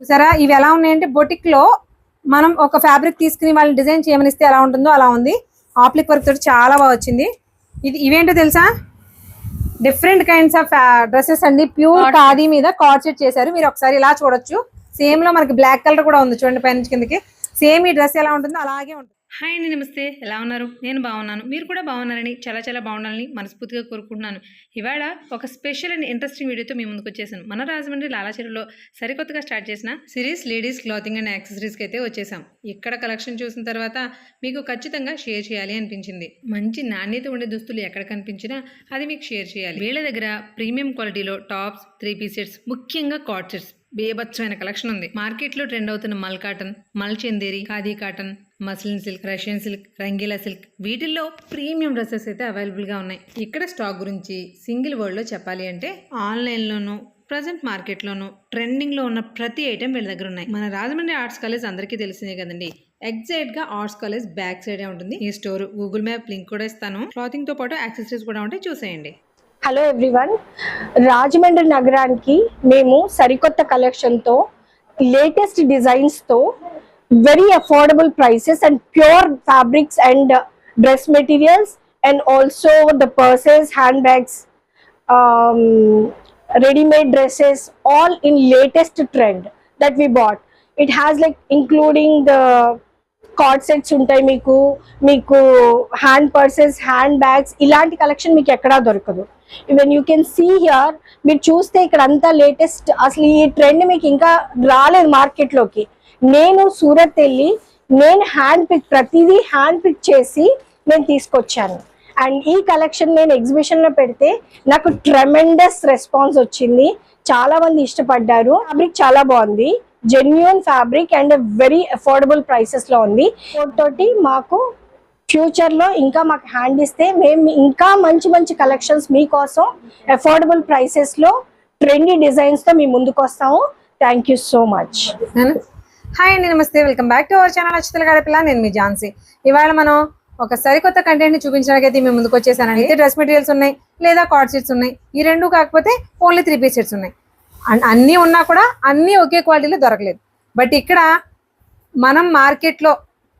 చూసారా? ఇవి ఎలా ఉన్నాయంటే బొటిక్లో మనం ఒక ఫ్యాబ్రిక్ తీసుకుని వాళ్ళని డిజైన్ చేయమనిస్తే ఎలా ఉంటుందో అలా ఉంది. ఆప్లిక్ వర్క్ తోటి చాలా బాగా వచ్చింది. ఇది ఇవేంటో తెలుసా? డిఫరెంట్ కైండ్స్ ఆఫ్ డ్రెస్సెస్ అండి. ప్యూర్. ఖాదీ మీద కార్డ్ సెట్ చేశారు. మీరు ఒకసారి ఇలా చూడొచ్చు. సేమ్లో మనకి బ్లాక్ కలర్ కూడా ఉంది చూడండి పైన నుంచి కిందకి. సేమ్ ఈ డ్రెస్ ఎలా ఉంటుందో అలాగే ఉంటుంది. హాయ్ అండి నమస్తే. ఎలా ఉన్నారు? నేను బాగున్నాను. మీరు కూడా బాగున్నారని చాలా చాలా బాగుండాలని మనస్ఫూర్తిగా కోరుకుంటున్నాను. ఇవాళ ఒక స్పెషల్ అండ్ ఇంట్రెస్టింగ్ వీడియోతో మీ ముందుకు వచ్చేసాను. మన రాజమండ్రి లాలాచెరులో సరికొత్తగా స్టార్ట్ చేసిన సిరీస్ లేడీస్ క్లాతింగ్ అండ్ యాక్సెసరీస్కి అయితే వచ్చేసాం. ఇక్కడ కలెక్షన్ చూసిన తర్వాత మీకు ఖచ్చితంగా షేర్ చేయాలి అనిపించింది. మంచి నాణ్యత ఉండే దుస్తులు ఎక్కడ కనిపించినా అది మీకు షేర్ చేయాలి. వీళ్ళ దగ్గర ప్రీమియం క్వాలిటీలో టాప్స్ త్రీ పీసెట్స్ ముఖ్యంగా కాట్ సెట్స్. బేభత్సమైన కలెక్షన్ ఉంది. మార్కెట్లో ట్రెండ్ అవుతున్న mul cotton mul Chanderi khadi cotton muslin silk Russian silk Rangeela silk వీటిల్లో ప్రీమియం డ్రెస్సెస్ అయితే అవైలబుల్గా ఉన్నాయి. ఇక్కడ స్టాక్ గురించి సింగిల్ వరల్డ్లో చెప్పాలి అంటే ఆన్లైన్లోనూ ప్రజెంట్ మార్కెట్లోను ట్రెండింగ్లో ఉన్న ప్రతి ఐటెం వీళ్ళ దగ్గర ఉన్నాయి. మన రాజమండ్రి ఆర్ట్స్ కాలేజ్ అందరికీ తెలిసిందే కదండి. ఎగ్జాక్ట్గా ఆర్ట్స్ కాలేజ్ బ్యాక్ సైడే ఉంటుంది. ఈ స్టోర్ గూగుల్ మ్యాప్ లింక్ కూడా ఇస్తాను. క్లాతింగ్తో పాటు యాక్సెసరీస్ కూడా ఉంటే చూసేయండి. హలో ఎవ్రీవన్ రాజమండ్రి నగరానికి మేము సరికొత్త కలెక్షన్తో latest డిజైన్స్తో very affordable prices and pure fabrics and dress materials and also the purses hand bags readymade dresses all in latest trend that we bought it has like including the coord sets ఉంటాయి మీకు మీకు hand purses hand bags ఇలాంటి collection మీకు ఎక్కడా దొరకదు. Even you can see here మీరు చూస్తే ఇక్కడ అంతా లేటెస్ట్ అసలు ఈ ట్రెండ్ మీకు ఇంకా రాలేదు మార్కెట్లోకి నేను సూరత్ వెళ్ళి నేను హ్యాండ్ పిక్ ప్రతిదీ హ్యాండ్ పిక్ చేసి నేను తీసుకొచ్చాను. అండ్ ఈ కలెక్షన్ నేను ఎగ్జిబిషన్లో పెడితే నాకు ట్రెమెండస్ రెస్పాన్స్ వచ్చింది. చాలా మంది ఇష్టపడ్డారు. ఫ్యాబ్రిక్ చాలా బాగుంది. Genuine fabric and very affordable ప్రైసెస్లో ఉంది. తోటి మాకు ఫ్యూచర్లో ఇంకా మాకు హ్యాండ్ ఇస్తే మేము ఇంకా మంచి మంచి కలెక్షన్స్ మీకోసం అఫోర్డబుల్ ప్రైసెస్లో ట్రెండీ డిజైన్స్తో మీ ముందుకు వస్తాము. Thank you so much hi అండి నమస్తే. Welcome back to our channel అచ్యుతల గడపిల్ల నేను మీ ఝాన్సీ. ఇవాళ మనం ఒక సరికొత్త కంటెంట్ని చూపించడానికి అయితే మేము ముందుకు వచ్చేసానండి. అయితే డ్రెస్ మెటీరియల్స్ ఉన్నాయి లేదా కార్డ్ సెట్స్ ఉన్నాయి. ఈ రెండు కాకపోతే ఓన్లీ త్రీ పీస్ సెట్స్ ఉన్నాయి. అండ్ అన్నీ ఉన్నా కూడా అన్నీ ఒకే క్వాలిటీలో దొరకలేదు. బట్ ఇక్కడ మనం మార్కెట్లో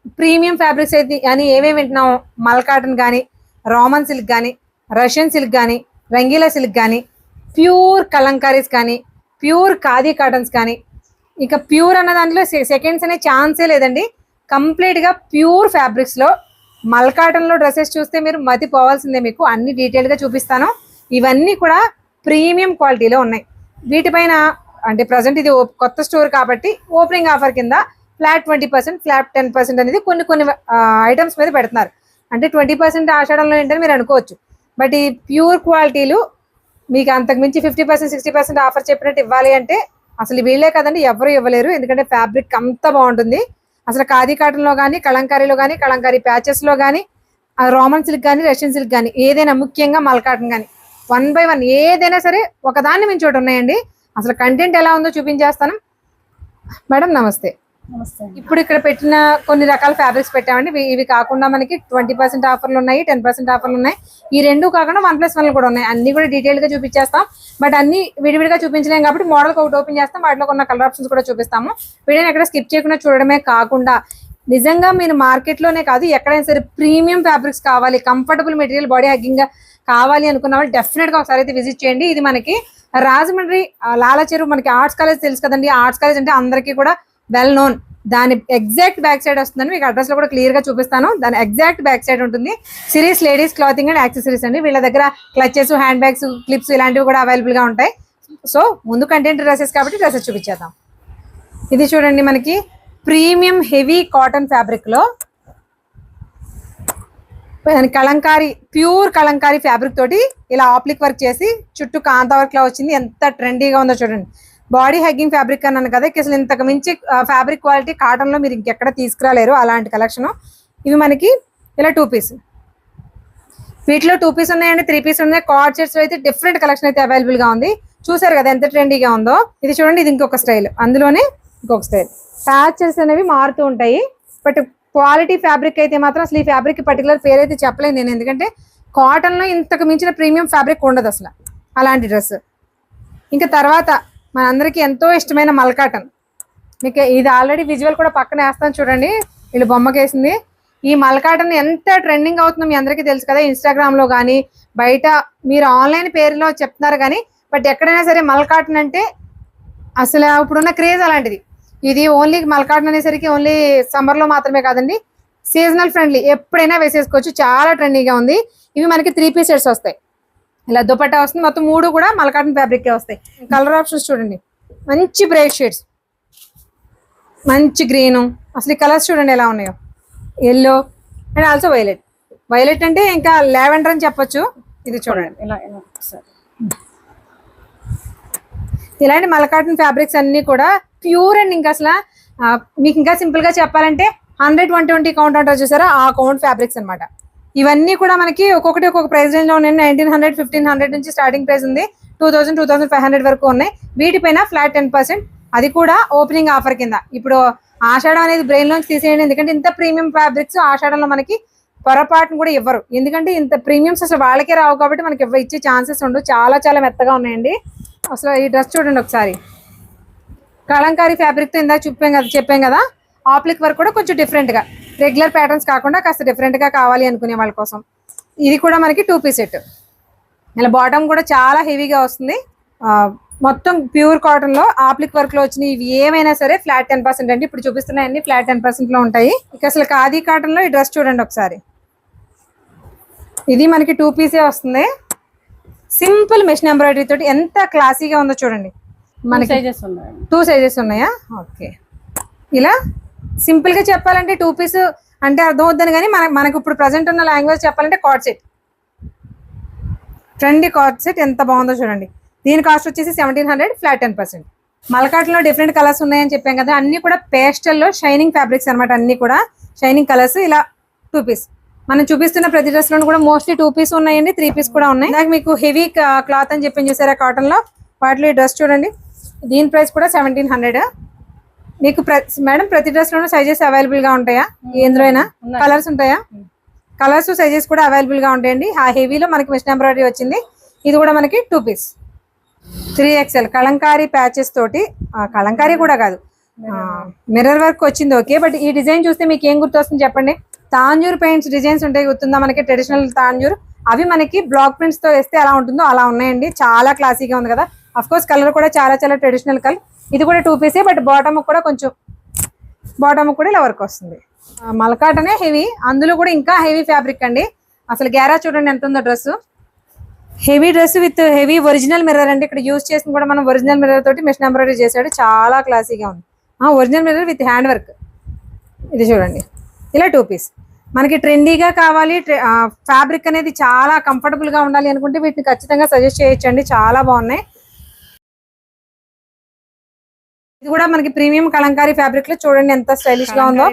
ప్రీమియం ఫ్యాబ్రిక్స్ అయితే అని ఏమేమి వింటున్నాము మల్ కాటన్ కానీ రోమన్ సిల్క్ కానీ రష్యన్ సిల్క్ కానీ రంగీలా సిల్క్ కానీ ప్యూర్ కలంకారీస్ కానీ ప్యూర్ ఖాదీ కాటన్స్ కానీ ఇక ప్యూర్ అన్న దాంట్లో సెకండ్స్ అనే ఛాన్సే లేదండి. కంప్లీట్గా ప్యూర్ ఫ్యాబ్రిక్స్లో మల్ కాటన్లో డ్రెస్సెస్ చూస్తే మీరు మతి పోవాల్సిందే మీకు. అన్ని డీటెయిల్గా చూపిస్తాను. ఇవన్నీ కూడా ప్రీమియం క్వాలిటీలో ఉన్నాయి. వీటిపైన అంటే ప్రజెంట్ ఇది ఓ- కొత్త స్టోర్ కాబట్టి ఓపెనింగ్ ఆఫర్ కింద flat twenty percent flat ten percent అనేది కొన్ని కొన్ని ఐటమ్స్ మీద పెడుతున్నారు. అంటే ట్వంటీ పర్సెంట్ ఆషాఢంలో ఏంటని మీరు అనుకోవచ్చు. బట్ ఈ ప్యూర్ క్వాలిటీలు మీకు అంతకు మించి fifty percent sixty percent offer చెప్పినట్టు ఇవ్వాలి అంటే అసలు వీళ్ళే కదండి ఎవరు ఇవ్వలేరు. ఎందుకంటే ఫ్యాబ్రిక్ అంత బాగుంటుంది. అసలు ఖాదీ కాటన్లో కానీ కలంకారీలో కానీ కలంకారీ ప్యాచెస్లో కానీ రోమన్ సిల్క్ కానీ రష్యన్ సిల్క్ కానీ ఏదైనా ముఖ్యంగా మల్ కాటన్ కానీ వన్ బై వన్ ఏదైనా సరే ఒకదాన్ని మించి ఒకటి ఉన్నాయండి. అసలు కంటెంట్ ఎలా ఉందో చూపించేస్తాను. మేడం నమస్తే. ఇప్పుడు ఇక్కడ పెట్టిన కొన్ని రకాల ఫ్యాబ్రిక్స్ పెట్టామండి. ఇవి- కాకుండా మనకి ట్వంటీ పర్సెంట్ ఆఫర్లు ఉన్నాయి టెన్ పర్సెంట్ ఆఫర్లు ఉన్నాయి. ఈ రెండు కాకుండా వన్ ప్లస్ వన్ కూడా ఉన్నాయి. అన్ని కూడా డీటెయిల్గా చూపించేస్తాం. బట్ అన్ని విడివిడిగా చూపించలేం కాబట్టి మోడల్ ఒకటి ఓపెన్ చేస్తాం. వాటిలో ఉన్న కలర్ ఆప్షన్స్ కూడా చూపిస్తాము. వీడియోని ఎక్కడ స్కిప్ చేయకుండా చూడడమే కాకుండా నిజంగా మీరు మార్కెట్లోనే కాదు ఎక్కడైనా సరే ప్రీమియం ఫ్యాబ్రిక్స్ కావాలి కంఫర్టబుల్ మెటీరియల్ బాడీ హగ్గింగ్గా కావాలి అనుకున్న వాళ్ళు డెఫినెట్గా ఒకసారి అయితే విజిట్ చేయండి. ఇది మనకి రాజమండ్రి లాలచెరువు మనకి ఆర్ట్స్ కాలేజ్ తెలుసు కదండి. ఆర్ట్స్ కాలేజ్ అంటే అందరికీ కూడా వెల్ నోన్ దాని ఎగ్జాక్ట్ బ్యాక్ సైడ్ వస్తుందని మీకు అడ్రస్లో కూడా క్లియర్గా చూపిస్తాను. దాని ఎగ్జాక్ట్ బ్యాక్ సైడ్ ఉంటుంది. Series ladies clothing and accessories అండి. వీళ్ళ దగ్గర క్లచెస్ హ్యాండ్ బ్యాగ్స్ క్లిప్స్ ఇలాంటివి కూడా అవైలబుల్గా ఉంటాయి. సో ముందు కంటెంట్ డ్రెస్సెస్ కాబట్టి డ్రెస్సెస్ చూపించేద్దాం. ఇది చూడండి మనకి ప్రీమియం హెవీ కాటన్ ఫ్యాబ్రిక్లో కలంకారీ ప్యూర్ కలంకారీ ఫ్యాబ్రిక్ తోటి ఇలా ఆప్లిక్ వర్క్ చేసి చుట్టూ కాంతా వర్క్ లా వచ్చింది. ఎంత ట్రెండీగా ఉందో చూడండి. బాడీ హగ్గింగ్ ఫ్యాబ్రిక్ అన్నాను కదా అసలు ఇంతకు మించి ఫ్యాబ్రిక్ క్వాలిటీ కాటన్లో మీరు ఇంకెక్కడ తీసుకురాలేరు అలాంటి కలెక్షన్. ఇవి మనకి ఇలా టూ పీస్. వీటిలో టూ పీస్ ఉన్నాయండి త్రీ పీస్ ఉన్నాయి. కార్డ్ సెట్స్ అయితే డిఫరెంట్ కలెక్షన్ అయితే అవైలబుల్గా ఉంది. చూసారు కదా ఎంత ట్రెండీగా ఉందో? ఇది చూడండి ఇది ఇంకొక స్టైల్ అందులోనే ఇంకొక స్టైల్ ప్యాచెస్ అనేవి మారుతూ ఉంటాయి. బట్ క్వాలిటీ ఫ్యాబ్రిక్ అయితే మాత్రం అసలు ఈ ఫ్యాబ్రిక్ పర్టికులర్ పేరు అయితే చెప్పలేను నేను. ఎందుకంటే కాటన్లో ఇంతకు మించిన ప్రీమియం ఫ్యాబ్రిక్ ఉండదు అసలు. అలాంటి డ్రెస్ ఇంకా తర్వాత మనందరికీ ఎంతో ఇష్టమైన మల్కాటన్. మీకు ఇది ఆల్రెడీ విజువల్ కూడా పక్కన వేస్తాను చూడండి. వీళ్ళు బొమ్మకేసింది. ఈ మల్కాటన్ ఎంత ట్రెండింగ్ అవుతుందో మీ అందరికీ తెలుసు కదా. ఇన్స్టాగ్రామ్లో కానీ బయట మీరు ఆన్లైన్ పేరులో చెప్తున్నారు కానీ బట్ ఎక్కడైనా సరే మల్కాటన్ అంటే అసలు ఇప్పుడున్న క్రేజ్ అలాంటిది. ఇది ఓన్లీ మల్కాటన్ అనేసరికి ఓన్లీ సమ్మర్లో మాత్రమే కాదండి. సీజనల్ ఫ్రెండ్లీ ఎప్పుడైనా వేసేసుకోవచ్చు. చాలా ట్రెండీగా ఉంది. ఇవి మనకి త్రీ పీస్ సెట్స్ వస్తాయి. ఇలా దుపట్టా వస్తుంది. మొత్తం మూడు కూడా మల్కాటన్ ఫ్యాబ్రిక్ వస్తాయి. కలర్ ఆప్షన్స్ చూడండి. మంచి బ్రైట్ షేడ్స్ మంచి గ్రీను అసలు ఈ కలర్స్ చూడండి ఎలా ఉన్నాయో. Yellow and also violet violet అంటే ఇంకా లావెండర్ అని చెప్పొచ్చు. ఇది చూడండి. ఇలా ఇలాంటి మలకాటన్ ఫ్యాబ్రిక్స్ అన్ని కూడా ప్యూర్ అండ్. ఇంకా అసలు మీకు ఇంకా సింపుల్గా చెప్పాలంటే హండ్రెడ్ వన్ ట్వంటీ కౌంట్ అంటారు చూసారా? ఆ కౌంట్ ఫ్యాబ్రిక్స్ అన్నమాట. ఇవన్నీ కూడా మనకి ఒక్కొక్కటి ఒక్కొక్క ప్రైస్ రేంజ్లో ఉన్నాయి. నైన్టీన్ హండ్రెడ్ ఫిఫ్టీన్ హండ్రెడ్ నుంచి స్టార్టింగ్ ప్రైస్ ఉంది. Two thousand two thousand five hundred వరకు ఉన్నాయి. వీటిపైన ఫ్లాట్ టెన్ పర్సెంట్. అది కూడా ఓపెనింగ్ ఆఫర్ కింద. ఇప్పుడు ఆషాఢం అనేది బ్రెయిన్ లోంచి తీసేయండి. ఎందుకంటే ఇంత ప్రీమియం ఫ్యాబ్రిక్స్ ఆషాఢంలో మనకి పొరపాటును కూడా ఇవ్వరు. ఎందుకంటే ఇంత ప్రీమియమ్స్ అసలు వాళ్ళకే రావు కాబట్టి మనకి ఇవ్వ ఇచ్చే ఛాన్సెస్ ఉండవు. చాలా చాలా మెత్తగా ఉన్నాయండి. అసలు ఈ డ్రెస్ చూడండి ఒకసారి. కళంకారీ ఫ్యాబ్రిక్తో ఇందాక చెప్పాం కదా చెప్పాం కదా. ఆప్లిక్ వర్క్ కూడా కొంచెం డిఫరెంట్గా రెగ్యులర్ ప్యాటర్న్స్ కాకుండా కాస్త డిఫరెంట్గా కావాలి అనుకునే వాళ్ళ కోసం. ఇది కూడా మనకి టూ పీస్ సెట్ ఇలా బాటమ్ కూడా చాలా హెవీగా వస్తుంది. మొత్తం ప్యూర్ కాటన్లో ఆప్లిక్ వర్క్లో వచ్చిన ఇవి ఏమైనా సరే ఫ్లాట్ టెన్ పర్సెంట్ అండి. ఇప్పుడు చూపిస్తున్నాయన్ని ఫ్లాట్ టెన్ పర్సెంట్లో ఉంటాయి. ఇక అసలు ఖాదీ కాటన్లో ఈ డ్రెస్ చూడండి ఒకసారి. ఇది మనకి టూ పీసే వస్తుంది. సింపుల్ మెషిన్ ఎంబ్రాయిడరీ తోటి ఎంత క్లాసీగా ఉందో చూడండి. మనకి టూ సైజెస్ ఉన్నాయా? ఓకే. ఇలా సింపుల్గా చెప్పాలంటే టూ పీస్ అంటే అర్థం అవుద్దని కానీ మన మనకు ఇప్పుడు ప్రజెంట్ ఉన్న లాంగ్వేజ్ చెప్పాలంటే coord set trendy coord set ఎంత బాగుందో చూడండి. దీని కాస్ట్ వచ్చేసి seventeen hundred flat ten percent మలకాట్లో different colours ఉన్నాయని చెప్పాం కదా అన్ని కూడా పేస్టల్లో షైనింగ్ ఫ్యాబ్రిక్స్ అన్నమాట అన్ని కూడా. షైనింగ్ కలర్స్ ఇలా టూ పీస్ మనం చూపిస్తున్న ప్రతి డ్రెస్లో కూడా మోస్ట్లీ టూ పీస్ ఉన్నాయండి త్రీ పీస్ కూడా ఉన్నాయి. నాకు మీకు హెవీ క్లాత్ అని చెప్పి చూసారా కాటన్లో? వాటిలో ఈ డ్రెస్ చూడండి. దీని ప్రైస్ కూడా సెవెంటీన్ హండ్రెడ్ మీకు మేడం ప్రతి డ్రెస్ లోనూ సైజెస్ అవైలబుల్గా ఉంటాయా? ఎందులో అయినా. కలర్స్ ఉంటాయా? కలర్స్ సైజెస్ కూడా అవైలబుల్గా ఉంటాయండి. ఆ హెవీలో మనకి మిషన్ ఎంబ్రాయిడరీ వచ్చింది. ఇది కూడా మనకి two piece three XL kalamkari patches తోటి ఆ, కలంకారీ కూడా కాదు. మిర్రర్ వర్క్ వచ్చింది ఓకే బట్ ఈ డిజైన్ చూస్తే మీకు ఏం గుర్తొస్తుంది చెప్పండి? తాంజూర్ పెయింట్స్ డిజైన్స్ ఉంటాయి గుర్తుందా మనకి? ట్రెడిషనల్ తాంజూర్. అవి మనకి బ్లాక్ ప్రింట్స్తో వేస్తే ఎలా ఉంటుందో అలా ఉన్నాయండి. చాలా క్లాసీగా ఉంది కదా. అఫ్ కోర్స్ కలర్ కూడా చాలా చాలా ట్రెడిషనల్ కలర్ ఇది కూడా టూ పీసే బట్ బాటమ్ కూడా కొంచెం బాటమ్ కూడా ఇలా వర్క్ వస్తుంది. మలకాటనే హెవీ అందులో కూడా ఇంకా హెవీ ఫ్యాబ్రిక్ అండి. అసలు గ్యారా చూడండి ఎంత ఉందో dress heavy dress with heavy original mirror అండి. ఇక్కడ యూజ్ చేసిన కూడా మనం ఒరిజినల్ మిర్రర్ తోటి మిషన్ ఎంబ్రాయిడరీ చేశాడు. చాలా క్లాసీగా ఉంది. Original mirror with hand work ఇది చూడండి. ఇలా టూ పీస్ మనకి ట్రెండీగా కావాలి ఫ్యాబ్రిక్ అనేది చాలా కంఫర్టబుల్గా ఉండాలి అనుకుంటే వీటిని ఖచ్చితంగా సజెస్ట్ చేయొచ్చండి. చాలా బాగున్నాయి. ఇది కూడా మనకి ప్రీమియం కలంకారీ ఫ్యాబ్రిక్లో చూడండి ఎంత స్టైలిష్గా ఉందో.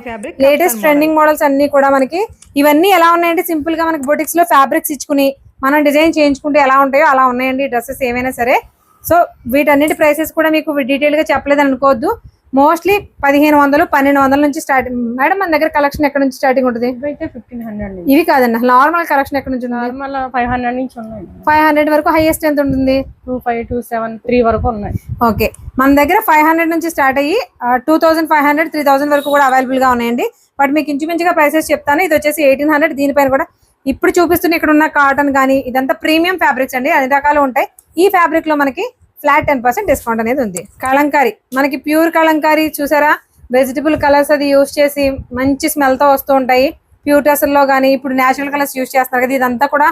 లేటెస్ట్ ట్రెండింగ్ మోడల్స్ అన్ని కూడా మనకి ఇవన్నీ ఎలా ఉన్నాయంటే సింపుల్గా మనకి బొటిక్స్లో ఫ్యాబ్రిక్స్ ఇచ్చుకుని మనం డిజైన్ చేయించుకుంటే ఎలా ఉంటాయో అలా ఉన్నాయండి డ్రెస్సెస్ ఏమైనా సరే. సో వీటన్నిటి ప్రైసెస్ కూడా మీకు డీటెయిల్గా చెప్పలేదు అనుకోవద్దు. మోస్ట్లీ పదిహేను వందలు పన్నెండు వందల నుంచి స్టార్ట్ మేడం మన దగ్గర కలెక్షన్ ఎక్కడ నుంచి స్టార్టింగ్ ఉంటుంది? అయితే ఫిఫ్టీన్ హండ్రెడ్ ఇవి కాదండి నార్మల్ కలెక్షన్ ఎక్కడ నుంచి నార్మల్ ఫైవ్ హండ్రెడ్ నుంచి ఉన్నాయి. ఫైవ్ హండ్రెడ్ వరకు హైయెస్ట్ ఎంత ఉంటుంది? Two five two seven three వరకు ఉన్నాయి. ఓకే మన దగ్గర ఫైవ్ హండ్రెడ్ నుంచి స్టార్ట్ అయ్యి two thousand five hundred three thousand వరకు కూడా అవైలబుల్గా ఉన్నాయండి. బట్ మీకు ఇంచుమించుగా ప్రైసెస్ చెప్తాను. ఇది వచ్చేసి ఎయిటీన్ హండ్రెడ్ దీనిపైన కూడా ఇప్పుడు చూపిస్తున్న ఇక్కడ ఉన్న కాటన్ కానీ ఇదంతా ప్రీమియం ఫ్యాబ్రిక్స్ అండి. అన్ని రకాలు ఉంటాయి. ఈ ఫ్యాబ్రిక్లో మనకి ఫ్లాట్ టెన్ పర్సెంట్ డిస్కౌంట్ అనేది ఉంది. కలంకారీ మనకి ప్యూర్ కలంకారీ చూసారా? వెజిటబుల్ కలర్స్ అది యూస్ చేసి మంచి స్మెల్తో వస్తూ ఉంటాయి. ప్యూర్లో కానీ ఇప్పుడు న్యాచురల్ కలర్స్ యూస్ చేస్తారు కదా ఇదంతా కూడా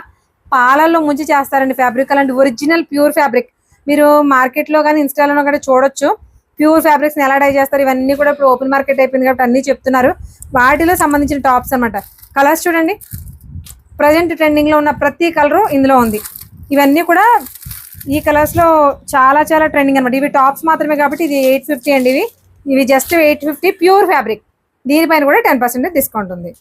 పాలల్లో ముంచి చేస్తారండి ఫ్యాబ్రిక్ అలాంటి ఒరిజినల్ ప్యూర్ ఫ్యాబ్రిక్ మీరు మార్కెట్లో కానీ ఇన్స్టాలో కానీ చూడొచ్చు. ప్యూర్ ఫ్యాబ్రిక్స్ ఎలా డై చేస్తారు ఇవన్నీ కూడా ఇప్పుడు ఓపెన్ మార్కెట్ అయిపోయింది కాబట్టి అన్ని చెప్తున్నారు. వాటిలో సంబంధించిన టాప్స్ అన్నమాట. కలర్స్ చూడండి. ప్రజెంట్ ట్రెండింగ్లో ఉన్న ప్రతి కలరు ఇందులో ఉంది. ఇవన్నీ కూడా ఈ కలర్స్లో చాలా చాలా ట్రెండింగ్ అనమాట ఇవి టాప్స్ మాత్రమే కాబట్టి ఇది ఎయిట్ ఫిఫ్టీ అండి ఇవి. ఇవి just eight fifty pure fabric దీనిపైన కూడా టెన్ పర్సెంట్ డిస్కౌంట్ ఉంది.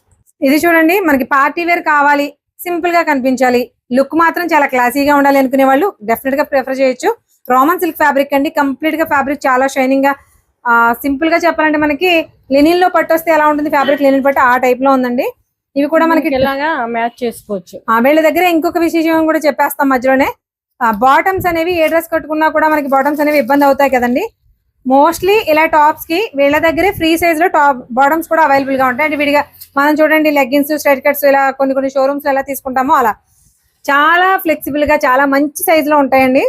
ఇది చూడండి మనకి పార్టీ వేర్ కావాలి సింపుల్గా కనిపించాలి. లుక్ మాత్రం చాలా క్లాసీగా ఉండాలి అనుకునే వాళ్ళు డెఫినెట్గా ప్రిఫర్ చేయొచ్చు. రోమన్ సిల్క్ ఫ్యాబ్రిక్ అండి కంప్లీట్గా ఫ్యాబ్రిక్ చాలా షైనింగ్గా సింపుల్గా చెప్పాలంటే మనకి లెనిన్లో పట్టు వస్తే ఎలా ఉంటుంది? ఫ్యాబ్రిక్ లెనిన్ పట్టు ఆ టైప్లో ఉందండి. ఇవి కూడా మనకి మ్యాచ్ చేసుకోవచ్చు? ఆ వీళ్ళ దగ్గర ఇంకొక విశేషం కూడా చెప్పేస్తాం మధ్యలోనే. బాటమ్స్ అనేవి ఏ డ్రెస్ కట్టుకున్నా కూడా మనకి బాటమ్స్ అనేవి ఇబ్బంది అవుతాయి కదండి. మోస్ట్లీ ఇలా టాప్స్కి వీళ్ళ దగ్గరే ఫ్రీ సైజ్లో టాప్ బాటమ్స్ కూడా అవైలబుల్గా ఉంటాయి. అంటే విడిగా మనం చూడండి లెగ్గిన్స్ స్ట్రైట్ కట్స్ ఇలా కొన్ని కొన్ని షోరూమ్స్ ఎలా తీసుకుంటామో అలా. చాలా ఫ్లెక్సిబుల్గా చాలా మంచి సైజ్లో ఉంటాయండి.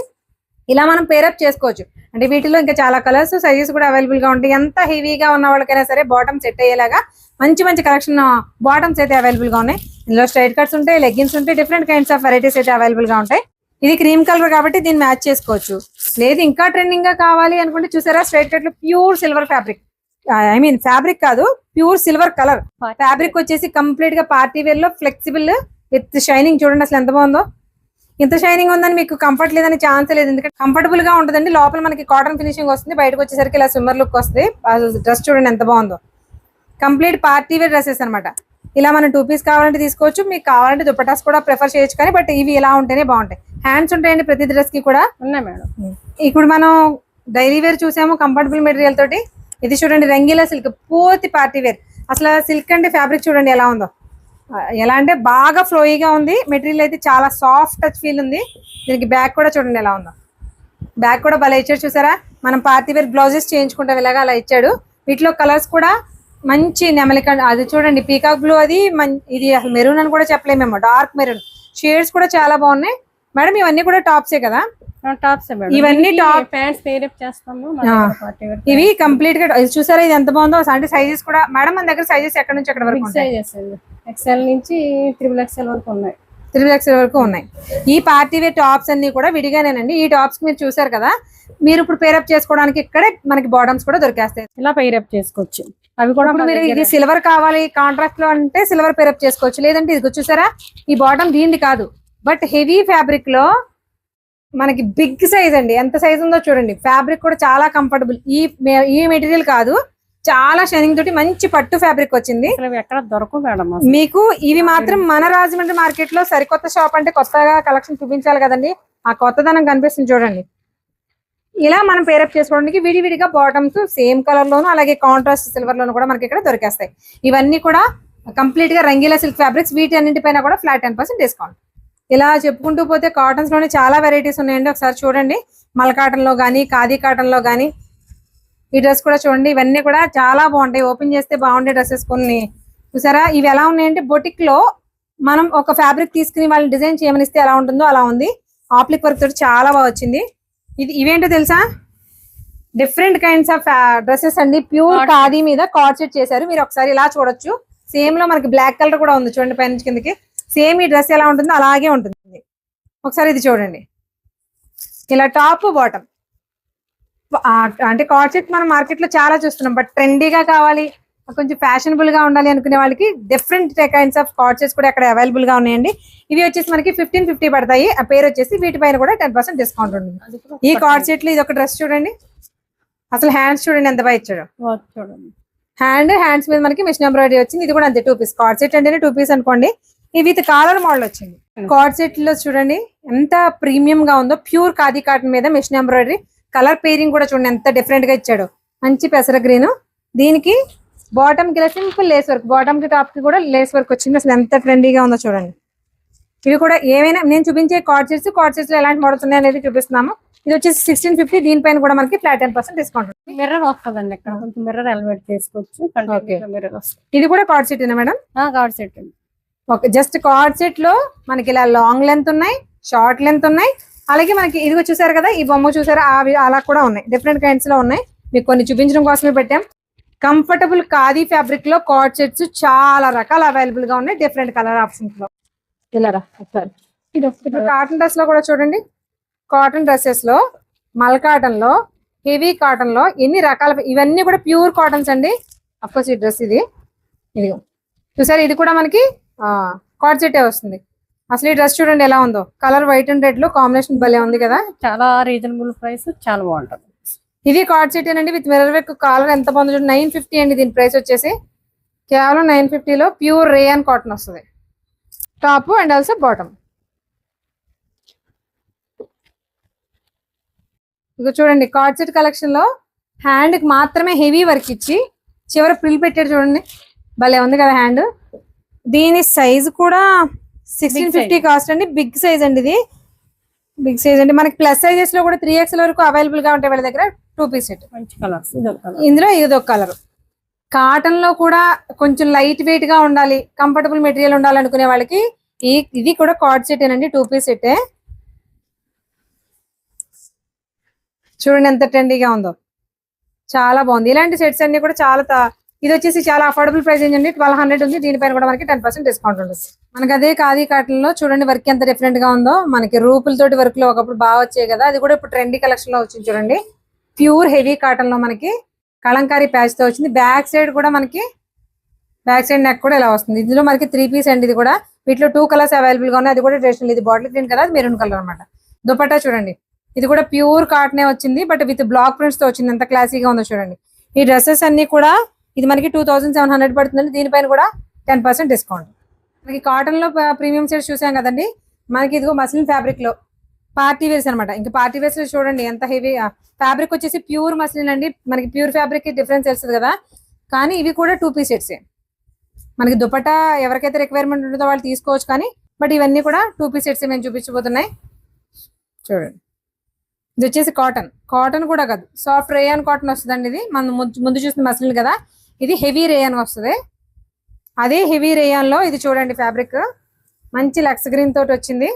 ఇలా మనం పేరప్ చేసుకోవచ్చు. అంటే వీటిలో ఇంకా చాలా కలర్స్ సైజెస్ కూడా అవైలబుల్గా ఉంటాయి. ఎంత హెవీగా ఉన్న వాళ్ళకైనా సరే బాటమ్ సెట్ అయ్యేలాగా మంచి మంచి కలెక్షన్ బాటమ్స్ అయితే అవైలబుల్గా ఉన్నాయి. ఇందులో స్ట్రైట్ కట్స్ ఉంటాయి లెగ్గిన్స్ ఉంటాయి డిఫరెంట్ కైండ్స్ ఆఫ్ వెరైటీస్ అయితే అవైలబుల్గా ఉంటాయి. ఇది క్రీమ్ కలర్ కాబట్టి దీన్ని మ్యాచ్ చేసుకోవచ్చు. లేదు ఇంకా ట్రెండింగ్గా కావాలి అనుకుంటే చూసారా? స్ట్రైట్ కట్లో pure silver fabric. I mean fabric కాదు ప్యూర్ సిల్వర్ కలర్. ఫ్యాబ్రిక్ వచ్చేసి కంప్లీట్గా పార్టీ వేర్లో ఫ్లెక్సిబుల్ విత్ షైనింగ్ చూడండి అసలు ఎంత బాగుందో. ఇంత షైనింగ్ ఉందని మీకు కంఫర్ట్ లేదని ఛాన్స్ లేదు. ఎందుకంటే కంఫర్టబుల్గా ఉంటుందండి. లోపల మనకి కాటన్ ఫినిషింగ్ వస్తుంది. బయటకు వచ్చేసరికి ఇలా స్విమ్మర్ లుక్ వస్తుంది. డ్రెస్ చూడండి ఎంత బాగుందో. కంప్లీట్ పార్టీ వేర్ డ్రెస్సెస్ అనమాట ఇలా మనం టూ పీస్ కావాలంటే తీసుకోవచ్చు. మీకు కావాలంటే దుపటాస్ కూడా ప్రిఫర్ చేయొచ్చు కానీ బట్ ఇవి ఇలా ఉంటేనే బాగుంటాయి. హ్యాండ్స్ ఉంటాయండి ప్రతి డ్రెస్కి కూడా. ఉన్నాయి మేడం. ఇప్పుడు మనం డైలీ వేర్ చూసాము కంఫర్టబుల్ మెటీరియల్ తోటి. ఇది చూడండి రంగీలా సిల్క్ పూర్తి పార్టీ వేర్ అసలు సిల్క్ అంటే ఫ్యాబ్రిక్ చూడండి ఎలా ఉందో. ఎలా అంటే బాగా ఫ్లోయిగా ఉంది. మెటీరియల్ అయితే చాలా సాఫ్ట్ టచ్ ఫీల్ ఉంది. దీనికి బ్యాక్ కూడా చూడండి ఎలా ఉందో. బ్యాక్ కూడా భలే ఇచ్చాడు చూసారా? మనం పార్టీ వేర్ బ్లౌజెస్ చేయించుకుంటాం ఇలాగా అలా ఇచ్చాడు. వీటిలో కలర్స్ కూడా మంచి నెమలిక అది చూడండి పీకాక్ బ్లూ అది ఇది అసలు మెరూన్ అని కూడా చెప్పలేమేమో డార్క్ మెరూన్. షేడ్స్ కూడా చాలా బాగున్నాయి. మేడం ఇవన్నీ కూడా టాప్సే కదా? టాప్స్ ఇవన్నీ top- ప్యాంట్స్ పేరప్ చేస్తాము. ఇవి కంప్లీట్గా చూసారా ఇది ఎంత బాగుందో? అంటే సైజెస్ కూడా మేడం మన దగ్గర సైజెస్ ఎక్కడ నుంచి ఎక్కడ వరకు సైజెస్ ఎక్స్ఎల్ నుంచి త్రిబుల్ ఎక్స్ఎల్ వరకు ఉన్నాయి. త్రీ లక్షల వరకు ఉన్నాయి. ఈ పార్టీ వేర్ టాప్స్ అన్ని కూడా విడిగానేనండి. ఈ టాప్స్ మీరు చూసారు కదా మీరు ఇప్పుడు పేరప్ చేసుకోవడానికి ఇక్కడే మనకి బాటమ్స్ కూడా దొరికేస్తాయి. ఇలా పేరప్ చేసుకోవచ్చు. అవి కూడా మీరు ఇది సిల్వర్ కావాలి కాంట్రాక్ట్లో అంటే సిల్వర్ పేరప్ చేసుకోవచ్చు. లేదంటే ఇది చూసారా ఈ బాటమ్ దీనిది కాదు. బట్ హెవీ ఫ్యాబ్రిక్లో మనకి బిగ్ సైజ్ అండి. ఎంత సైజ్ ఉందో చూడండి. ఫ్యాబ్రిక్ కూడా చాలా కంఫర్టబుల్ ఈ ఈ మెటీరియల్ కాదు. చాలా షైనింగ్ తోటి మంచి పట్టు ఫ్యాబ్రిక్ వచ్చింది. ఎక్కడ దొరకవు మేడం. మీకు ఇవి మాత్రం మన రాజమండ్రి మార్కెట్లో సరికొత్త షాప్ అంటే కొత్తగా కలెక్షన్ చూపించాలి కదండి. ఆ కొత్తదనం కనిపిస్తుంది చూడండి. ఇలా మనం పేరప్ చేసుకోవడానికి విడివిడిగా బాటమ్స్ సేమ్ కలర్ లోను అలాగే కాంట్రాస్ట్ సిల్వర్ లోను కూడా మనకి ఇక్కడ దొరికేస్తాయి. ఇవన్నీ కూడా కంప్లీట్గా రంగీలా సిల్క్ ఫ్యాబ్రిక్స్ వీటి అన్నింటిపైన కూడా ఫ్లాట్ టెన్ పర్సెంట్ డిస్కౌంట్ ఇలా చెప్పుకుంటూ పోతే కాటన్స్లోనే చాలా వెరైటీస్ ఉన్నాయండి. ఒకసారి చూడండి. మల్ కాటన్లో కానీ ఖాదీ కాటన్లో కానీ ఈ డ్రెస్ కూడా చూడండి ఇవన్నీ కూడా చాలా బాగుంటాయి. ఓపెన్ చేస్తే బాగుండే డ్రెస్సెస్ కొన్ని. చూసారా? ఇవి ఎలా ఉన్నాయంటే బొటిక్లో మనం ఒక ఫ్యాబ్రిక్ తీసుకుని వాళ్ళని డిజైన్ చేయమని ఇస్తే ఎలా ఉంటుందో అలా ఉంది. ఆప్లిక్ వర్క్ తోటి చాలా బాగా వచ్చింది. ఇది ఇవేంటో తెలుసా? డిఫరెంట్ కైండ్స్ ఆఫ్ డ్రెస్సెస్ అండి. ప్యూర్ ఖాదీ మీద కార్డ్ సెట్ చేశారు. మీరు ఒకసారి ఇలా చూడొచ్చు. సేమ్లో మనకి బ్లాక్ కలర్ కూడా ఉంది చూడండి పైన కిందకి. సేమ్ ఈ డ్రెస్ ఎలా ఉంటుందో అలాగే ఉంటుంది. ఒకసారి ఇది చూడండి. ఇలా టాప్ బాటమ్ అంటే కార్డ్ సెట్ మనం మార్కెట్లో చాలా చూస్తున్నాం బట్ ట్రెండీగా కావాలి కొంచెం ఫ్యాషనబుల్గా ఉండాలి అనుకునే వాళ్ళకి different kinds of card sets కూడా అక్కడ అవైలబుల్గా ఉన్నాయండి. ఇవి వచ్చేసి మనకి ఫిఫ్టీన్ ఫిఫ్టీ పడతాయి. ఆ పేరు వచ్చేసి వీటిపైన కూడా టెన్ పర్సెంట్ డిస్కౌంట్ ఉంటుంది. ఈ సెట్లు ఇది ఒక డ్రెస్ చూడండి. అసలు హ్యాండ్స్ చూడండి ఎంత బాగా ఇచ్చాడు చూడండి. హ్యాండ్ హ్యాండ్స్ మీద మనకి మిషన్ ఎంబ్రాయిడరీ వచ్చింది. ఇది కూడా అంతే టూ పీస్ కార్డ్ సెట్ అంటేనే టూ పీస్ అనుకోండి. ఇది విత్ కాలర్ మోడల్ వచ్చింది. కార్డ్ సెట్లో చూడండి ఎంత ప్రీమియం గా ఉందో ప్యూర్ ఖాదీ కాటన్ మీద మిషన్ ఎంబ్రాయిడరీ కలర్ పేరింగ్ కూడా చూడండి ఎంత డిఫరెంట్గా ఇచ్చాడు. మంచి పెసర గ్రీన్. దీనికి బాటమ్కి సింపుల్ లేస్ వర్క్ బాటమ్కి టాప్కి కూడా లేస్ వర్క్ వచ్చింది. అసలు ఎంత ట్రెండీగా ఉందో చూడండి. ఇవి కూడా ఏమైనా నేను చూపించే కార్డ్ సెట్స్ కార్డ్ సెట్స్లో ఎలాంటి మోడల్స్ ఉన్నాయి అనేది చూపిస్తున్నాము. ఇది వచ్చేసి సిక్స్టీన్ ఫిఫ్టీ దీనిపైన కూడా మనకి flat ten percent discount mirror వస్తుందండి ఇక్కడ కొంచెం మిర్రర్ ఎలివేట్ చేసుకోవచ్చు. మిర్రర్ ఇది కూడా card set madam? Card set okay just card సెట్లో మనకి ఇలా లాంగ్ లెంత్ ఉన్నాయి షార్ట్ లెంత్ ఉన్నాయి. అలాగే మనకి ఇదిగో చూసారు కదా ఈ బొమ్మ చూసారా? అవి అలా కూడా ఉన్నాయి. డిఫరెంట్ కైండ్స్లో ఉన్నాయి. మీకు కొన్ని చూపించడం కోసమే పెట్టాం. కంఫర్టబుల్ ఖాదీ ఫ్యాబ్రిక్లో కార్డ్ సెట్స్ చాలా రకాలు అవైలబుల్గా ఉన్నాయి. డిఫరెంట్ కలర్ ఆప్షన్స్లో. ఇది కాటన్ డ్రెస్లో కూడా చూడండి. కాటన్ డ్రెస్సెస్లో మల్ కాటన్లో హెవీ కాటన్లో ఎన్ని రకాల ఇవన్నీ కూడా ప్యూర్ కాటన్స్ అండి. అఫ్కోర్స్ ఈ డ్రెస్ ఇది. ఇది చూసారు? ఇది కూడా మనకి కార్డ్ సెట్ వస్తుంది. అసలు ఈ డ్రెస్ చూడండి ఎలా ఉందో. కలర్ వైట్ అండ్ రెడ్లో కాంబినేషన్ భలే ఉంది కదా. చాలా రీజనబుల్ ప్రైస్ చాలా బాగుంటది. ఇది కార్డ్ సెట్ అండి విత్ మిర్రర్ వర్క్ కాలర్ ఎంత బాగుందో నైన్ ఫిఫ్టీ అండి దీని ప్రైస్ వచ్చేసి. కేవలం నైన్ ఫిఫ్టీలో ప్యూర్ రేయన్ కాటన్ వస్తుంది. టాప్ అండ్ ఆల్సో బాటమ్ ఇక చూడండి కార్డ్ సెట్ కలెక్షన్లో హ్యాండ్కి మాత్రమే హెవీ వర్క్ ఇచ్చి చివర ప్రిల్ పెట్టాడు చూడండి. భలే ఉంది కదా హ్యాండ్ దీని సైజ్ కూడా సిక్స్టీన్. ఫిఫ్టీ కాస్ట్ అండి. బిగ్ సైజ్ అండి ఇది. బిగ్ సైజ్ అంటే మనకి ప్లస్ సైజెస్లో కూడా త్రీ ఎక్స్ వరకు అవైలబుల్గా ఉంటాయి వాళ్ళ దగ్గర టూ పీస్ సెట్ మంచి కలర్స్ ఇందులో ఇది ఒక కలర్ కాటన్లో కూడా కొంచెం లైట్ వెయిట్గా ఉండాలి. కంఫర్టబుల్ మెటీరియల్ ఉండాలనుకునే వాళ్ళకి ఈ ఇది కూడా కార్డ్ సెట్ అండి టూ పీస్ సెట్ చూడండి ఎంత ట్రెండీగా ఉందో. చాలా బాగుంది. ఇలాంటి సెట్స్ అన్ని కూడా చాలా ఇది వచ్చేసి చాలా అఫోర్డబుల్ ప్రైస్ అండి ట్వెల్వ్ హండ్రెడ్ ఉంది. దీనిపైన కూడా మనకి టెన్ పర్సెంట్ డిస్కౌంట్ ఉంటుంది. మనకి అదే ఖాదీ కాటన్లో చూడండి వర్క్ ఎంత డిఫరెంట్గా ఉందో. మనకి రూపులతోటి వర్క్లో ఒకప్పుడు బాగా వచ్చాయి కదా. అది కూడా ఇప్పుడు ట్రెండీ కలెక్షన్లో వచ్చింది చూడండి. ప్యూర్ హెవీ కాటన్లో మనకి కలంకారీ ప్యాచ్తో వచ్చింది. బ్యాక్ సైడ్ కూడా మనకి బ్యాక్ సైడ్ నెక్ కూడా ఇలా వస్తుంది. ఇందులో మనకి త్రీ పీస్ అండి ఇది కూడా. వీటిలో టూ కలర్స్ అవైలబుల్గా ఉన్నాయి. అది కూడా ట్రెడిషనల్ ఇది bottle green colour maroon colour అన్నమాట దుపట్టా చూడండి. ఇది కూడా ప్యూర్ కాటనే వచ్చింది బట్ విత్ బ్లాక్ ప్రింట్స్తో వచ్చింది. ఎంత క్లాసీగా ఉందో చూడండి. ఈ డ్రెస్సెస్ అన్ని కూడా ఇది మనకి టూ థౌసండ్ సెవెన్ హండ్రెడ్ పడుతుందండి. దీనిపైన కూడా టెన్ పర్సెంట్ డిస్కౌంట్ మనకి కాటన్లో ప్రీమియం సెట్స్ చూసాం కదండి? మనకి ఇదిగో మస్లిన్ ఫ్యాబ్రిక్లో పార్టీ వేర్స్ అనమాట ఇంకా పార్టీ వేర్స్ చూడండి ఎంత హెవీ ఫ్యాబ్రిక్ వచ్చేసి ప్యూర్ మస్లిన్ అండి. మనకి ప్యూర్ ఫ్యాబ్రిక్ డిఫరెన్స్ తెలుస్తుంది కదా? కానీ ఇవి కూడా టూ పీస్ సెట్స్ మనకి దుపట్టా ఎవరికైతే రిక్వైర్మెంట్ ఉంటుందో వాళ్ళు తీసుకోవచ్చు కానీ బట్ ఇవన్నీ కూడా టూ పీస్ సెట్స్ మేము చూపించబోతున్నాయి. చూడండి. ఇది వచ్చేసి కాటన్ కాటన్ కూడా కాదు. సాఫ్ట్ రేయాన్ కాటన్ వస్తుందండి ఇది. మనం ముందు- చూసిన మసలిన్ కదా? ఇది హెవీ రేయాన్ వస్తుంది. అదే హెవీ రేయాన్లో ఇది చూడండి ఫ్యాబ్రిక్. మంచి లక్స్ గ్రీన్ తోటి వచ్చింది.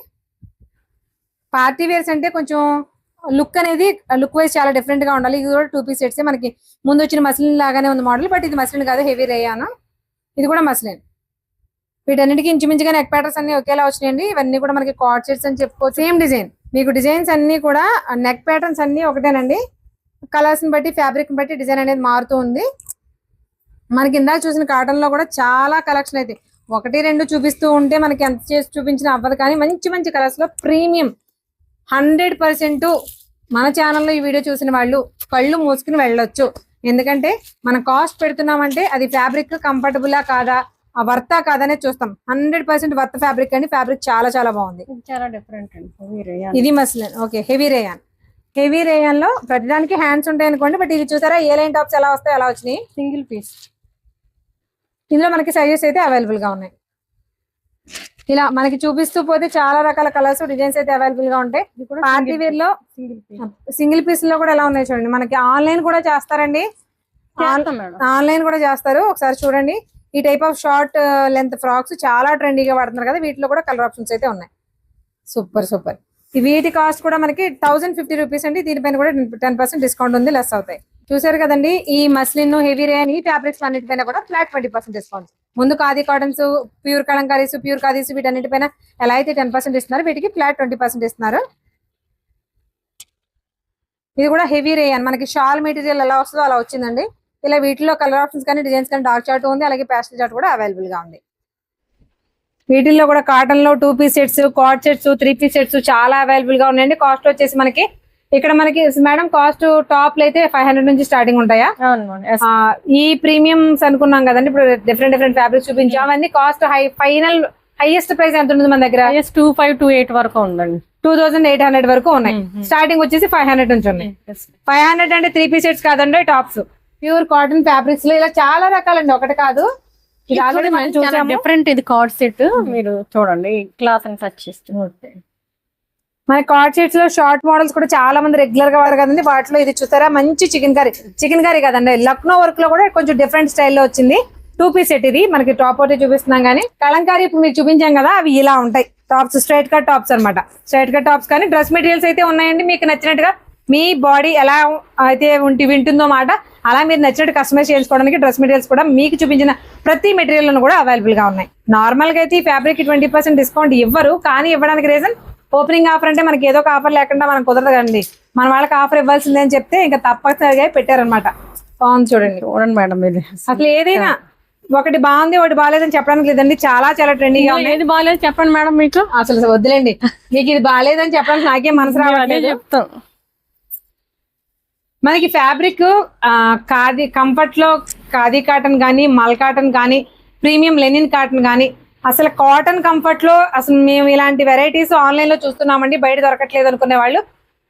పార్టీ వేర్స్ అంటే కొంచెం లుక్ అనేది లుక్ వైజ్ చాలా డిఫరెంట్గా ఉండాలి. ఇది కూడా టూ పీస్ సెట్స్ మనకి ముందు వచ్చిన మస్లిన్ లాగానే ఉంది మోడల్ బట్ ఇది మస్లిన్ కాదు హెవీ రేయాన్. ఇది కూడా మసిలిన్. వీటన్నిటికీ ఇంచుమించుగా నెక్ ప్యాటర్న్స్ అన్ని ఒకేలా వచ్చినాయండి. ఇవన్నీ కూడా మనకి కార్డ్ సెట్స్ అని చెప్పుకోవచ్చు. సేమ్ డిజైన్ మీకు డిజైన్స్ అన్ని కూడా నెక్ ప్యాటర్న్స్ అన్ని ఒకటేనండి. కలర్స్ని బట్టి ఫ్యాబ్రిక్ బట్టి డిజైన్ అనేది మారుతూ ఉంది. మనకి ఇందాక చూసిన కాటన్లో కూడా చాలా కలెక్షన్ అయితే. ఒకటి రెండు చూపిస్తూ ఉంటే మనకి ఎంత చేసి చూపించినా అవ్వదు. కానీ మంచి మంచి కలర్స్లో ప్రీమియం హండ్రెడ్ పర్సెంట్ మన ఛానల్లో ఈ వీడియో చూసిన వాళ్ళు కళ్ళు మూసుకుని వెళ్ళొచ్చు. ఎందుకంటే మనం కాస్ట్ పెడుతున్నామంటే అది ఫ్యాబ్రిక్ కంఫర్టబులా కాదా ఆ వర్తా కాదనే చూస్తాం. హండ్రెడ్ పర్సెంట్ వర్త్ ఫ్యాబ్రిక్ అండి. ఫ్యాబ్రిక్ చాలా చాలా బాగుంది. ఇది చాలా డిఫరెంట్ అండి. ఇది muslin. Okay heavy rayon heavy రేయాన్లో ప్రతిదానికి హ్యాండ్స్ ఉంటాయి అనుకోండి బట్ ఇది చూసారా? ఏ లైన్ టాప్స్ ఎలా వస్తాయి ఎలా వచ్చినాయి. సింగిల్ పీస్ ఇందులో మనకి సైజెస్ అయితే అవైలబుల్గా ఉన్నాయి. ఇలా మనకి చూపిస్తూ పోతే చాలా రకాల కలర్స్ డిజైన్స్ అయితే అవైలబుల్గా ఉంటాయి. పార్టీ వేర్లో సింగిల్ పీస్లో కూడా ఎలా ఉన్నాయి చూడండి. మనకి ఆన్లైన్ కూడా చేస్తారండి. ఆన్లైన్ కూడా చేస్తారు. ఒకసారి చూడండి. ఈ type of short length frocks చాలా ట్రెండీగా వాడుతున్నారు కదా. వీటిలో కూడా కలర్ ఆప్షన్స్ అయితే ఉన్నాయి. సూపర్ సూపర్ వీటి కాస్ట్ కూడా మనకి థౌసండ్ ఫిఫ్టీ రూపీస్ అండి. దీనిపైన కూడా టెన్ పర్సెంట్ డిస్కౌంట్ ఉంది. లెస్ అవుతాయి. చూసారు కదండి ఈ మస్లిన్ హెవీ రేన్ ఈ ఫ్యాబ్రిక్స్ అన్నిటిపైన కూడా ఫ్లాట్ ట్వంటీ పర్సెంట్ డిస్కౌంట్ ముందు khadi cottons pure kalamkaris pure khadis వీటన్నిటిపైన ఎలా అయితే టెన్ పర్సెంట్ ఇస్తున్నారు వీటికి ఫ్లాట్ ట్వంటీ పర్సెంట్ ఇస్తున్నారు. ఇది కూడా హెవీ రేయన్ మనకి షాల్ మెటీరియల్ ఎలా వస్తుందో అలా వచ్చిందండి. ఇలా వీటిలో కలర్ ఆప్షన్స్ కానీ డిజైన్స్ కానీ డార్క్ చార్ట్ ఉంది అలాగే ప్యాస్టల్ చార్ట్ కూడా అవైలబుల్గా ఉంది. వీటిల్లో కూడా కాటన్లో two piece sets card sets three piece sets చాలా అవైలబుల్గా ఉన్నాయండి. కాస్ట్ వచ్చేసి మనకి ఇక్కడ మనకి మేడం కాస్ట్ టాప్ అయితే ఫైవ్ హండ్రెడ్ నుంచి స్టార్టింగ్ ఉంటాయా? ఈ ప్రీమియమ్స్ అనుకున్నాం కదండి ఇప్పుడు డిఫరెంట్ డిఫరెంట్ ఫ్యాబ్రిక్స్ చూపించాం. అవన్నీ cost high final highest price ఎంత ఉంటుంది మన దగ్గర? టూ ఫైవ్ టూ ఎయిట్ వరకు ఉందండి. టూ థౌసండ్ ఎయిట్ హండ్రెడ్ వరకు ఉన్నాయి. స్టార్టింగ్ వచ్చేసి ఫైవ్ హండ్రెడ్ నుంచి ఉన్నాయి. ఫైవ్ హండ్రెడ్ అంటే త్రీ పీస్ సెట్స్ కాదండి టాప్స్ ప్యూర్ కాటన్ ఫ్యాబ్రిక్స్లో ఇలా చాలా రకాలండి ఒకటి కాదు. డిఫరెంట్ ఇది కార్డ్ సెట్ మీరు చూడండి క్లాత్ అని టచ్ చేస్తే. మన కార్డ్ షీట్స్లో షార్ట్ మోడల్స్ కూడా చాలా మంది రెగ్యులర్గా వాడు కదండి. వాటిలో ఇది చూసారా? మంచి చికెన్ కర్రీ చికెన్ కర్రీ కదండి. లక్నో వర్క్లో కూడా కొంచెం డిఫరెంట్ స్టైల్లో వచ్చింది. టూ పీస్ సెట్ ఇది. మనకి టాప్ ఒకటి చూపిస్తున్నాం కానీ కలంకారీ ఇప్పుడు మీకు చూపించాం కదా అవి ఇలా ఉంటాయి. టాప్స్ స్ట్రైట్ కట్ టాప్స్ అన్నమాట. స్ట్రైట్ కట్ టాప్స్ కానీ డ్రెస్ మెటీరియల్స్ అయితే ఉన్నాయండి. మీకు నచ్చినట్టుగా మీ బాడీ ఎలా అయితే ఉంటి వింటుందో మాట అలా మీరు నచ్చినట్టు కస్టమైజ్ చేసుకోవడానికి డ్రెస్ మెటీరియల్స్ కూడా మీకు చూపించిన ప్రతి మెటీరియల్ కూడా అవైలబుల్గా ఉన్నాయి. నార్మల్గా అయితే ఈ ఫ్యాబ్రిక్ ట్వంటీ పర్సెంట్ డిస్కౌంట్ ఇవ్వరు కానీ ఇవ్వడానికి రీజన్ ఓపెనింగ్ ఆఫర్ అంటే మనకి ఏదో ఒక ఆఫర్ లేకుండా మనం కుదరదు కదండి మన వాళ్ళకి ఆఫర్ ఇవ్వాల్సిందే అని చెప్తే ఇంకా తప్పనిసరిగా పెట్టారనమాట. బాగుంది చూడండి. చూడండి మేడం ఇది. అసలు ఏదైనా ఒకటి బాగుంది ఒకటి బాగాలేదని చెప్పడానికి లేదండి. చాలా చాలా ట్రెండింగ్ ఏది బాగాలేదు చెప్పండి మేడం మీకు? అసలు వద్దులేండి. మీకు ఇది బాగాలేదని చెప్పడానికి నాకేం మనసు రావట్లేదు. చెప్తాం. మనకి ఫ్యాబ్రిక్ ఖాదీ కంఫర్ట్లో ఖాదీ కాటన్ కానీ మల్ కాటన్ కానీ ప్రీమియం లెనిన్ కాటన్ కానీ అసలు కాటన్ కంఫర్ట్లో అసలు మేము ఇలాంటి వెరైటీస్ ఆన్లైన్లో చూస్తున్నామండి బయట దొరకట్లేదు అనుకునే వాళ్ళు.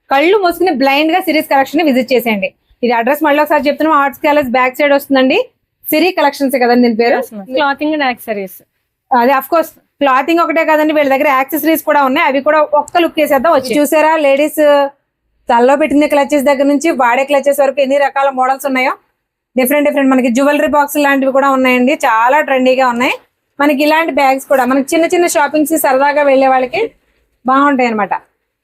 కళ్ళు మూసుకుని బ్లైండ్గా సిరీస్ కలెక్షన్ని విజిట్ చేసేయండి. ఇది అడ్రస్ మళ్ళీ ఒకసారి చెప్తున్నాం ఆర్ట్స్ కాలేజ్ బ్యాక్ సైడ్ వస్తుందండి. సిరీ కలెక్షన్స్ కదండి దీని పేరు? క్లాతింగ్ అండ్ యాక్సరీస్ అదే అఫ్ కోర్స్ క్లాతింగ్ ఒకటే కదండి వీళ్ళ దగ్గర యాక్సెసరీస్ కూడా ఉన్నాయి. అవి కూడా ఒక్క లుక్ వేసేద్దాం వచ్చి చూసారా లేడీస్ తలలో పెట్టిన క్లచెస్ దగ్గర నుంచి వాడే క్లచెస్ వరకు ఎన్ని రకాల మోడల్స్ ఉన్నాయో? డిఫరెంట్ డిఫరెంట్ మనకి జ్యువెలరీ బాక్స్ లాంటివి కూడా ఉన్నాయండి. చాలా ట్రెండీగా ఉన్నాయి. మనకి ఇలాంటి బ్యాగ్స్ కూడా మనకి చిన్న చిన్న షాపింగ్స్ సరదాగా వెళ్ళే వాళ్ళకి బాగుంటాయి అనమాట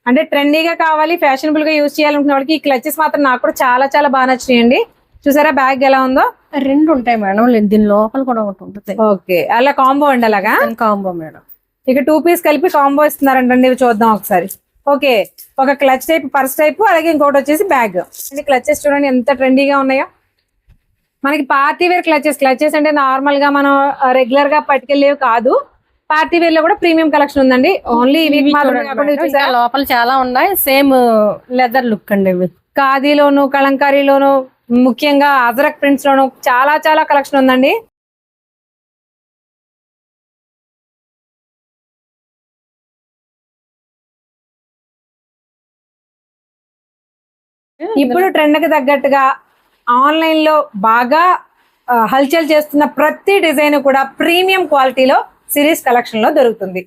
అంటే ట్రెండీగా కావాలి ఫ్యాషనబుల్గా యూజ్ చేయాలనుకునే వాళ్ళకి ఈ క్లచెస్ మాత్రం నాకు కూడా చాలా చాలా బాగా నచ్చినాయండి. చూసారా బ్యాగ్ ఎలా ఉందో? రెండు ఉంటాయి మేడం దీని లోపల కూడా ఒకటి ఉంటుంది. ఓకే అలా కాంబో అండి అలాగా? Combo madam. ఇక టూ పీస్ కలిపి కాంబో ఇస్తున్నారంటండి ఇవి చూద్దాం ఒకసారి. ఓకే ఒక క్లచ్ టైప్ పర్స్ టైప్ అలాగే ఇంకోటి వచ్చేసి బ్యాగ్ క్లచెస్ చూడండి ఎంత ట్రెండీగా ఉన్నాయో. మనకి పార్టీ వేర్ క్లచెస్ క్లచెస్ అంటే నార్మల్గా మనం రెగ్యులర్గా పట్టుకెళ్ళేవి కాదు. పార్టీ వేర్లో కూడా ప్రీమియం కలెక్షన్ ఉందండి. ఓన్లీ చూసారా? లోపల చాలా ఉన్నాయి. సేమ్ లెదర్ లుక్ అండి ఇవి. ఖాదీలోను కలంకారీలోను ముఖ్యంగా అజరక్ ప్రింట్స్ లోను చాలా చాలా కలెక్షన్ ఉందండి. ఇప్పుడు ట్రెండ్కి తగ్గట్టుగా ఆన్లైన్లో బాగా హల్చల్ చేస్తున్న ప్రతి డిజైన్ కూడా ప్రీమియం క్వాలిటీలో సిరీస్ కలెక్షన్లో దొరుకుతుంది.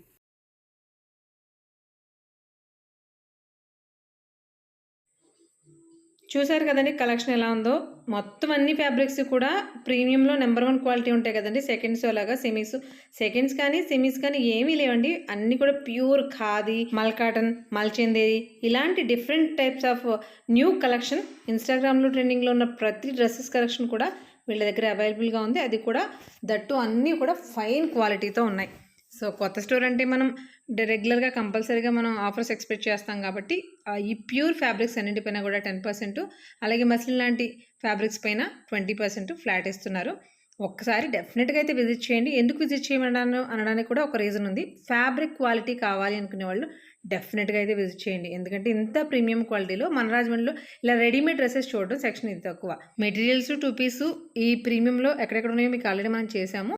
చూసారు కదండి కలెక్షన్ ఎలా ఉందో? మొత్తం అన్ని ఫ్యాబ్రిక్స్ కూడా ప్రీమియంలో నెంబర్ వన్ క్వాలిటీ ఉంటాయి కదండి. సెకండ్స్ అలాగా సెమీస్. సెకండ్స్ కానీ సెమీస్ కానీ ఏమీ లేవండి. అన్ని కూడా ప్యూర్ ఖాదీ మల్ కాటన్ మల్చందేరి ఇలాంటి different types of new collection ఇన్స్టాగ్రామ్లో ట్రెండింగ్లో ఉన్న ప్రతి డ్రెస్సెస్ కలెక్షన్ కూడా వీళ్ళ దగ్గర అవైలబుల్గా ఉంది. అది కూడా దట్టు అన్నీ కూడా ఫైన్ క్వాలిటీతో ఉన్నాయి. సో కొత్త స్టోర్ అంటే మనం రెగ్యులర్గా కంపల్సరీగా మనం ఆఫర్స్ ఎక్స్పెక్ట్ చేస్తాం కాబట్టి ఈ ప్యూర్ ఫ్యాబ్రిక్స్ అన్నింటిపైన కూడా టెన్ పర్సెంట్ అలాగే మసిలిన్ లాంటి ఫ్యాబ్రిక్స్ పైన ట్వంటీ పర్సెంట్ ఫ్లాట్ ఇస్తున్నారు ఒక్కసారి డెఫినెట్గా అయితే విజిట్ చేయండి. ఎందుకు విజిట్ చేయమన్నాను అనడానికి కూడా ఒక రీజన్ ఉంది. ఫ్యాబ్రిక్ క్వాలిటీ కావాలి అనుకునే వాళ్ళు డెఫినెట్గా అయితే విజిట్ చేయండి. ఎందుకంటే ఇంత ప్రీమియం క్వాలిటీలో మన రాజమండ్రిలో ఇలా రెడీమేడ్ డ్రెస్సెస్ చూడడం సెక్షన్ ఇది తక్కువ. మెటీరియల్స్ టూ పీసు ఈ ప్రీమియంలో ఎక్కడెక్కడ ఉన్నాయో మీకు ఆల్రెడీ మనం చేసాము